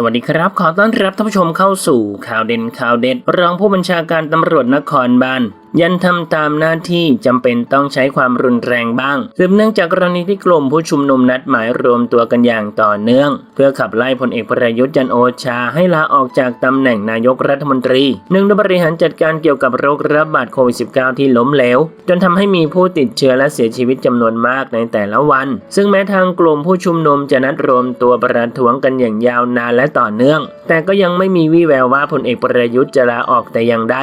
สวัสดีครับ ขอต้อนรับท่านผู้ชมเข้าสู่ข่าวเด่นข่าวเด็ด รองผู้บัญชาการตำรวจนครบาลยันทำตามหน้าที่จำเป็นต้องใช้ความรุนแรงบ้างสืบเนื่องจากกรณีที่กลุ่มผู้ชุมนุมนัดหมายรวมตัวกันอย่างต่อเนื่อง เพื่อขับไล่พลเอกประยุทธ์จันโอชาให้ลาออกจากตำแหน่งนายกรัฐมนตรีเนื่องด้วยบริหารจัดการเกี่ยวกับโรคระบาดโควิด -19 ที่ล้มเหลว จนทำให้มีผู้ติดเชื้อและเสียชีวิตจำนวนมากในแต่ละวัน ซึ่งแม้ทางกลุ่มผู้ชุมนุมจะนัดรวมตัวประท้วงกันอย่างยาวนานและต่อเนื่อง แต่ก็ยังไม่มีวี่แววว่าพลเอกประยุทธ์จะลาออกแต่อย่างใด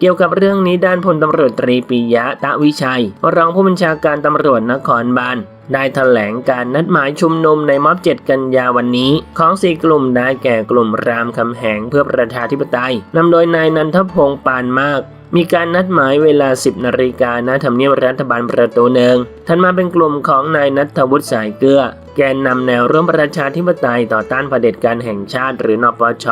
เกี่ยวกับเรื่องนี้ด้านพลตำรวจตรีปิยะตะวิชัย รองผู้บัญชาการตำรวจนครบาลได้แถลงการนัดหมายชุมนุมในม็อบ 7 กันยาวันนี้ ของสี่กลุ่มได้แก่กลุ่มรามคำแหงเพื่อประชาธิปไตยนำโดยนายนันทพงศ์ปานมาก มีการนัดหมายเวลา 10นาฬิกาณทำเนียบรัฐบาลประตูหนึ่งทันมาเป็นกลุ่มของนายนัทวุฒิสายเกลือ แกนนำแนวร่วมประชาธิปไตยต่อต้านเผด็จการแห่งชาติหรือนปช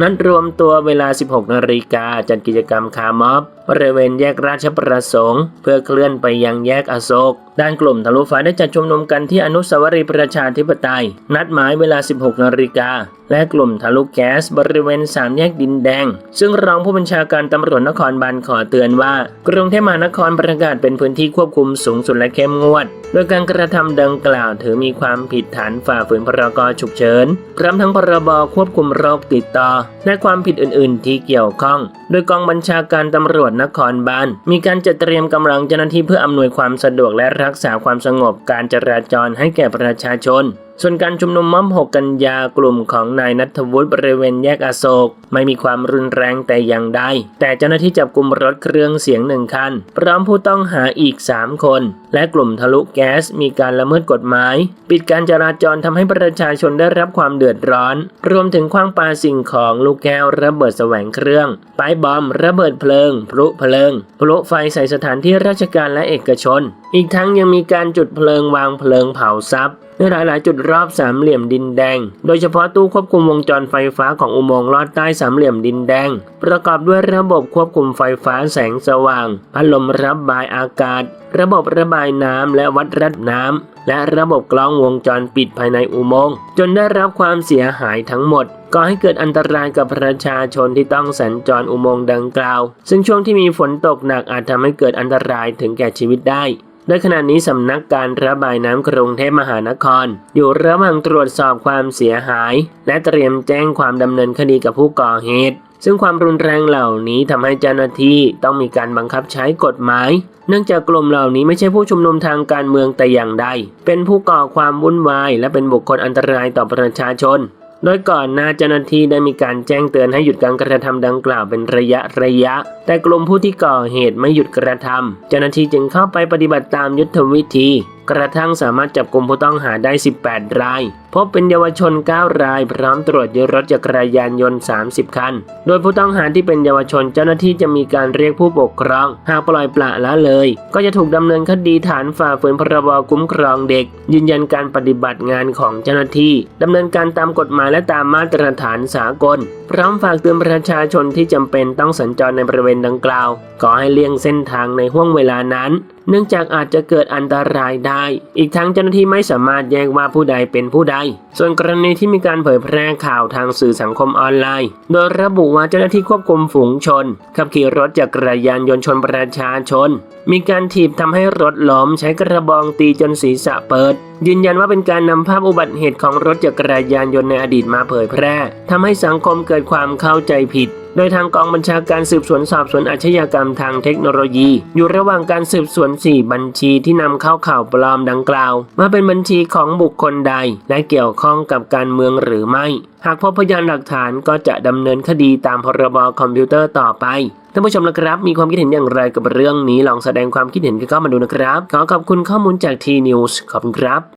นัดรวมตัวเวลา 16นาฬิกาจัดกิจกรรมคาร์ม็อบบริเวณแยกราชประสงค์ เพื่อเคลื่อนไปยังแยกอโศก ด้านกลุ่มทะลุฟ้าได้จัดชุมนุมกันที่อนุสาวรีย์ประชาธิปไตย นัดหมายเวลา 16 นาฬิกา และกลุ่มทะลุแก๊สบริเวณสามแยกดินแดง ซึ่งรองผู้บัญชาการตำรวจนครบาลขอเตือนว่า กรุงเทพมหานครประกาศเป็นพื้นที่ควบคุมสูงสุดและเข้มงวด โดยการกระทำดังกล่าวถือมีความผิดฐานฝ่าฝืนพรกฉุกเฉินพร้อมทั้งพรบควบคุมโรคติดต่อ และความผิดอื่น ๆ ที่เกี่ยวข้อง โดยกองบัญชาการตำรวจนครบาลมีการจัดเตรียมกำลังเจ้าหน้าที่เพื่ออำนวยความสะดวกและรัักษาความสงบการจราจรให้แก่ประชาชน ส่วนการชุมนุมม็อบ 6 กันยากลุ่มของนายนัทวุฒิบริเวณแยกอโศก ไม่มีความรุนแรงแต่อย่างใด แต่เจ้าหน้าที่จับกลุ่มรถเครื่องเสียงหนึ่งคัน พร้อมผู้ต้องหาอีก 3 คน และกลุ่มทะลุแก๊สมีการละเมิดกฎหมาย ปิดการจราจรทำให้ประชาชนได้รับความเดือดร้อน รวมถึงคว้างปาสิ่งของลูกแก้วระเบิดแสวงเครื่องป้ายบอมระเบิดเพลิง พลุเพลิง พลุไฟใส่สถานที่ราชการและเอกชน อีกทั้งยังมีการจุดเพลิงวางเพลิงเผาทรัพย์ ในหลาย ๆ จุดรอบสามเหลี่ยมดินแดง โดยเฉพาะตู้ควบคุมวงจรไฟฟ้าของอุโมงค์ลอดใต้สามเหลี่ยมดินแดง ประกอบด้วยระบบควบคุมไฟฟ้าแสงสว่าง พัดลมระบายอากาศ ระบบระบายน้ำและวัดระดับน้ำและระบบกล้องวงจรปิดภายในอุโมงค์จนได้รับความเสียหายทั้งหมดก่อให้เกิดอันตรายกับประชาชนที่ต้องสัญจรอุโมงค์ดังกล่าว ซึ่งช่วงที่มีฝนตกหนักอาจทำให้เกิดอันตรายถึงแก่ชีวิตได้ โดยขณะนี้สำนักการระบายน้ำกรุงเทพมหานคร อยู่ระหว่างตรวจสอบความเสียหาย และเตรียมแจ้งความดำเนินคดีกับผู้ก่อเหตุ ซึ่งความรุนแรงเหล่านี้ทำให้เจ้าหน้าที่ต้องมีการบังคับใช้กฎหมาย เนื่องจากกลุ่มเหล่านี้ไม่ใช่ผู้ชุมนุมทางการเมืองแต่อย่างใด เป็นผู้ก่อความวุ่นวาย และเป็นบุคคลอันตรายต่อประชาชน โดยก่อนหน้าเจ้าหน้าที่ได้มีการแจ้งเตือนให้หยุดการกระทำดังกล่าวเป็นระยะระยะ แต่กลุ่มผู้ที่ก่อเหตุไม่หยุดกระทำเจ้าหน้าที่จึงเข้าไปปฏิบัติตามยุทธวิธี กระทั่งสามารถจับกลุ่มผู้ต้องหาได้ 18 ราย พบเป็นเยาวชน 9 ราย พร้อมตรวจยึดรถจักรยานยนต์ 30 คัน โดยผู้ต้องหาที่เป็นเยาวชนเจ้าหน้าที่จะมีการเรียกผู้ปกครอง หากปล่อยปละละเลย ก็จะถูกดำเนินคดีฐานฝ่าฝืนพรบคุ้มครองเด็ก ยืนยันการปฏิบัติงานของเจ้าหน้าที่ดำเนินการตามกฎหมายและตามมาตรฐานสากล พร้อมฝากเตือนประชาชนที่จำเป็นต้องสัญจรในบริเวณดังกล่าว ขอให้เลี่ยงเส้นทางในห่วงเวลานั้น เนื่องจากอาจจะเกิดอันตรายได้ อีกทั้งเจ้าหน้าที่ไม่สามารถแยกว่าผู้ใดเป็นผู้ใด ส่วนกรณีที่มีการเผยแพร่ข่าวทางสื่อสังคมออนไลน์ โดยระบุว่าเจ้าหน้าที่ควบคุมฝูงชน ขับขี่รถจักรยานยนต์ชนประชาชน มีการถีบทำให้รถล้มใช้กระบองตีจนศีรษะเปิด ยืนยันว่าเป็นการนำภาพอุบัติเหตุของรถจักรยานยนต์ในอดีตมาเผยแพร่ทำให้สังคมเกิดความเข้าใจผิด โดยทางกองบัญชาการสืบสวนสอบสวนอาชญากรรมทางเทคโนโลยี อยู่ระหว่างการสืบสวน 4 บัญชีที่นำเข้าข่าวปลอมดังกล่าว มาเป็นบัญชีของบุคคลใด และเกี่ยวข้องกับการเมืองหรือไม่ หากพบพยานหลักฐานก็จะดำเนินคดีตามพรบคอมพิวเตอร์ต่อไปท่านผู้ชมนะครับ มีความคิดเห็นอย่างไรกับเรื่องนี้ลองแสดงความคิดเห็นกันเข้ามาดูนะครับ ขอขอบคุณข้อมูลจากทีนิวส์ขอบคุณครับ